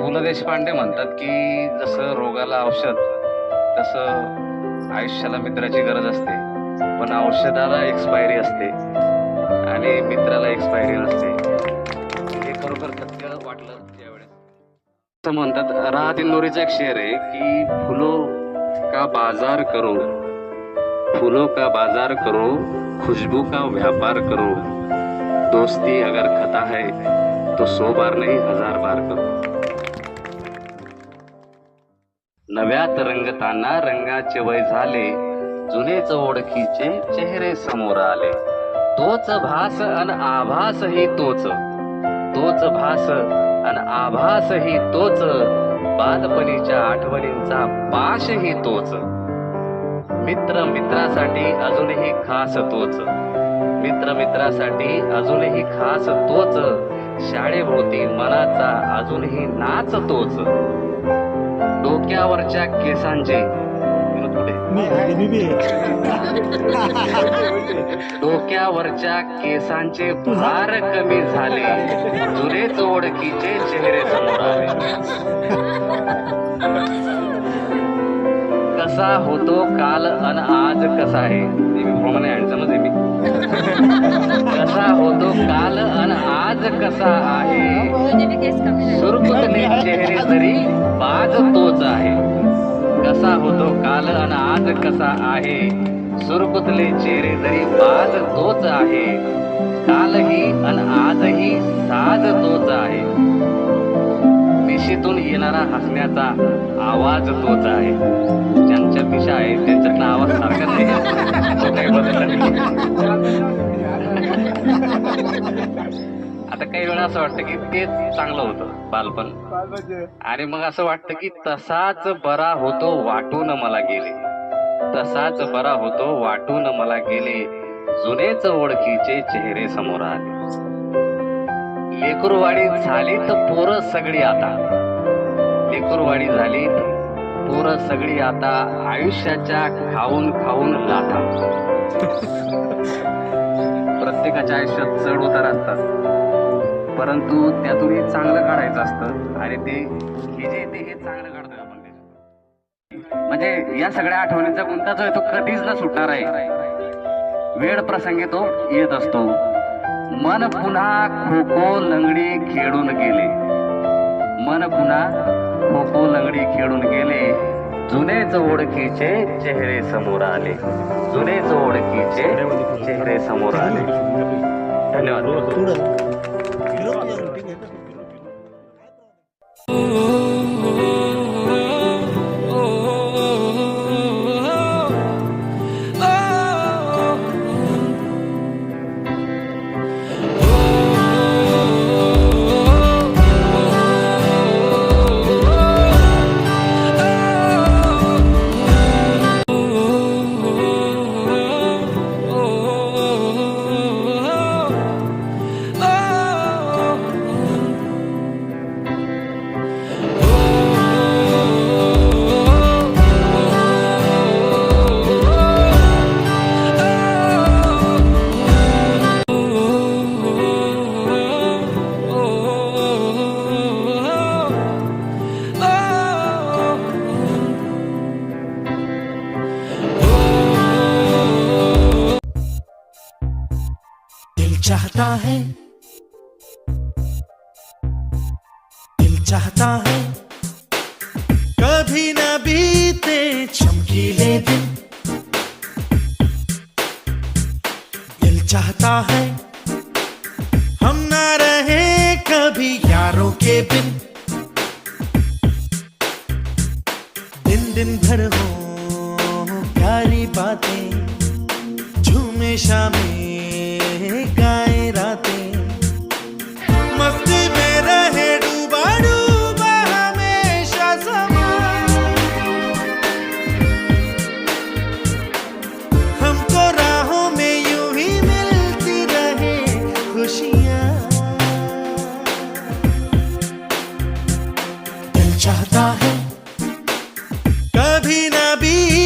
पु ल देशपांडे म्हणतात की जसं रोगाला औषध तसं आयुष्याला मित्राची गरज असते. पण औषधाला एक्सपायरी असते आणि मित्राला एक्सपायरी नसते. हे खरोखर सत्य वाटलं त्यावेळेस असं म्हणतात राहत इंदोरीचा एक शेर आहे की फुलो का बाजार करो फूलों का बाजार करो खुशबू का व्यापार करो. दोस्ती अगर खता है तो सो बार नहीं हजार बार करो. नव्यात रंगताना रंगाचे वय झाले. जुनेच ओळखीचे चेहरे समोर आले. तोच भास अन आभास ही तोच. तोच भास अन आभास ही तोच. बालपणीच्या आठवणींचा पाश ही तोच. मित्र मित्रासाठी अजूनही खास तोच. मित्र मित्रासाठी अजूनही खास तोच. शाळेभोवती मनाचा अजूनही नाच तोच. डोक्यावरच्या केसांचे. डोक्यावरच्या केसांचे भार कमी झाले. जुनेच ओळखीचे चेहरे समोर आले. कसा होतो काल अन आज कसा आहे? हे मी प्रमाणे मी आज कसा आहे? सुरकुतले चेहरे जरी बाज तोच आहे. कसा होतो काल अन आज कसा आहे? सुरकुतले चेहरे जरी बाज तोच आहे कालही अन आजही साज तोच आहे. मिशीतून येणारा हसण्याचा आवाज तोच आहे. ज्यांच्या मिशा आहे त्यांच्यातला आवाज सारखाच आहे तो काही बदलला काही वेळा असं वाटतं की तेच चांगलं होतं बालपण. आणि मग असं वाटतं की तसाच बरा होतो वाटून मला गेले. तसाच बरा होतो वाटून मला गेले. जुनेच ओळखीचे चेहरे समोर आले. लेकरवाडी झाली तर पोरं सगळी आता. लेकरवाडी झाली पोरं सगळी आता आयुष्याच्या खाऊन खाऊन लाथा. प्रत्येकाच्या आयुष्यात चढ उतार असतात. परंतु त्यातून हे चांगलं काढायचं असतं. आणि ते हे जे ते हे चांगलं काढतोय आपण म्हणजे या सगळ्या आठवणींचा गुंता जो आहे तो कधीच न सुटणार आहे. वेळ प्रसंगी तो येत असतो. मन पुन्हा खो खो लंगडी खेळून गेले. मन पुन्हा खो खो लंगडी खेळून गेले. जुनेच ओळखीचे चेहरे समोर आले. जुनेच ओळखीचे चेहरे समोर आले. धन्यवाद. चाहता है। दिल चाहता है। कभी ना बीते चमकीले दिन दिल चाहता है। हम ना रहे कभी यारों के बिन। दिन दिन भर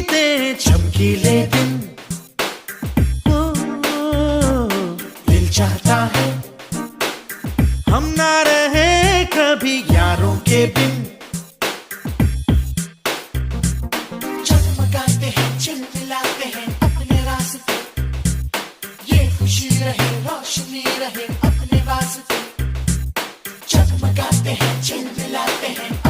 बीते चमकीले दिन। ओ, दिल चाहता है। हम ना रहे कभी यारों के बिन। चमकाते हैं चिलमिलाते हैं अपने रास्ते। ये खुशी रहे रोशनी रहे अपने वास्ते। चमकाते हैं चिलमिलाते हैं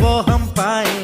वो हम पाए